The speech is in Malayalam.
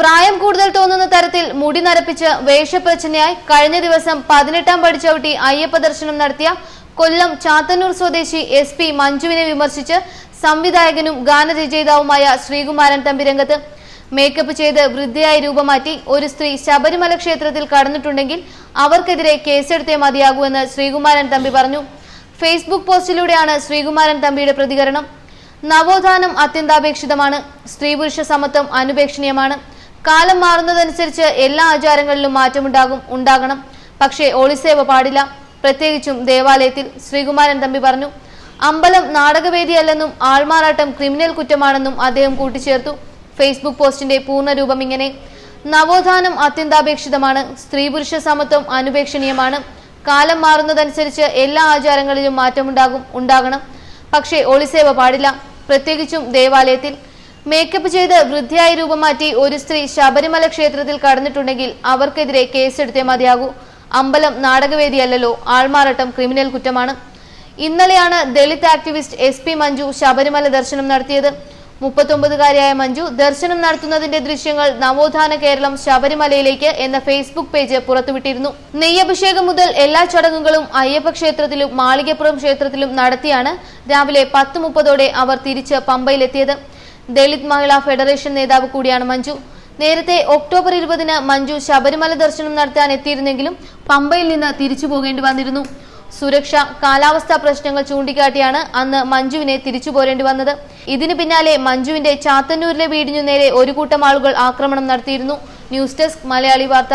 പ്രായം കൂടുതൽ തോന്നുന്ന തരത്തിൽ മുടി നരപ്പിച്ച് വേഷപ്രച്ഛനയായി കഴിഞ്ഞ ദിവസം പതിനെട്ടാം പടിച്ചവട്ടി ചവിട്ടി അയ്യപ്പ ദർശനം നടത്തിയ കൊല്ലം ചാത്തന്നൂർ സ്വദേശി എസ് പി മഞ്ജുവിനെ വിമർശിച്ച് സംവിധായകനും ഗാനരചയിതാവുമായ ശ്രീകുമാരൻ തമ്പി രംഗത്ത് മേക്കപ്പ് ചെയ്ത് വൃദ്ധയായി രൂപമാറ്റി ഒരു സ്ത്രീ ശബരിമല ക്ഷേത്രത്തിൽ കടന്നിട്ടുണ്ടെങ്കിൽ അവർക്കെതിരെ കേസെടുത്തേ മതിയാകൂ എന്ന് ശ്രീകുമാരൻ തമ്പി പറഞ്ഞു. ഫേസ്ബുക്ക് പോസ്റ്റിലൂടെയാണ് ശ്രീകുമാരൻ തമ്പിയുടെ പ്രതികരണം. നവോത്ഥാനം അത്യന്താപേക്ഷിതമാണ്. സ്ത്രീ പുരുഷ സമത്വം അനുപേക്ഷണീയമാണ്. കാലം മാറുന്നതനുസരിച്ച് എല്ലാ ആചാരങ്ങളിലും മാറ്റമുണ്ടാകും ഉണ്ടാകണം. പക്ഷേ ഒളിസേവ പാടില്ല. പ്രത്യേകിച്ചും ദേവാലയത്തിൽ ശ്രീകുമാരൻ തമ്പി പറഞ്ഞു അമ്പലം നാടകവേദിയല്ലെന്നും ആൾമാറാട്ടം ക്രിമിനൽ കുറ്റമാണെന്നും അദ്ദേഹം കൂട്ടിച്ചേർത്തു. ഫേസ്ബുക്ക് പോസ്റ്റിന്റെ പൂർണരൂപം ഇങ്ങനെ നവോത്ഥാനം അത്യന്താപേക്ഷിതമാണ് സ്ത്രീ പുരുഷ സമത്വം അനുപേക്ഷണീയമാണ്. കാലം മാറുന്നതനുസരിച്ച് എല്ലാ ആചാരങ്ങളിലും മാറ്റമുണ്ടാകും ഉണ്ടാകണം. പക്ഷേ ഒളിസേവ പാടില്ല. പ്രത്യേകിച്ചും ദേവാലയത്തിൽ മേക്കപ്പ് ചെയ്ത് വൃദ്ധയായി രൂപം മാറ്റി ഒരു സ്ത്രീ ശബരിമല ക്ഷേത്രത്തിൽ കടന്നിട്ടുണ്ടെങ്കിൽ അവർക്കെതിരെ കേസെടുത്തേ മതിയാകൂ. അമ്പലം നാടകവേദിയല്ലോ ആൾമാറാട്ടം ക്രിമിനൽ കുറ്റമാണ്. ഇന്നലെയാണ് Dalit activist S P Manju Sabarimala ദർശനം നടത്തിയത്. മുപ്പത്തൊമ്പതുകാരിയായ മഞ്ജു ദർശനം നടത്തുന്നതിന്റെ ദൃശ്യങ്ങൾ നവോത്ഥാന കേരളം ശബരിമലയിലേക്ക് എന്ന ഫേസ്ബുക്ക് പേജ് പുറത്തുവിട്ടിരുന്നു. നെയ്യഭിഷേകം മുതൽ എല്ലാ ചടങ്ങുകളും അയ്യപ്പ ക്ഷേത്രത്തിലും മാളികപ്പുറം ക്ഷേത്രത്തിലും നടത്തിയാണ് രാവിലെ പത്ത് മുപ്പതോടെ അവർ തിരിച്ച് പമ്പയിലെത്തിയത്. ദളിത് മഹിളാ ഫെഡറേഷൻ നേതാവ് കൂടിയാണ് മഞ്ജു. നേരത്തെ ഒക്ടോബർ ഇരുപതിന് മഞ്ജു ശബരിമല ദർശനം നടത്താൻ എത്തിയിരുന്നെങ്കിലും പമ്പയിൽ നിന്ന് തിരിച്ചു പോകേണ്ടി വന്നിരുന്നു. സുരക്ഷ കാലാവസ്ഥാ പ്രശ്നങ്ങൾ ചൂണ്ടിക്കാട്ടിയാണ് അന്ന് മഞ്ജുവിനെ തിരിച്ചു പോരേണ്ടി വന്നത്. ഇതിനു പിന്നാലെ മഞ്ജുവിന്റെ ചാത്തന്നൂരിലെ വീടിനു നേരെ ഒരു കൂട്ടം ആളുകൾ ആക്രമണം നടത്തിയിരുന്നു. ന്യൂസ് ഡെസ്ക് മലയാളി വാർത്ത.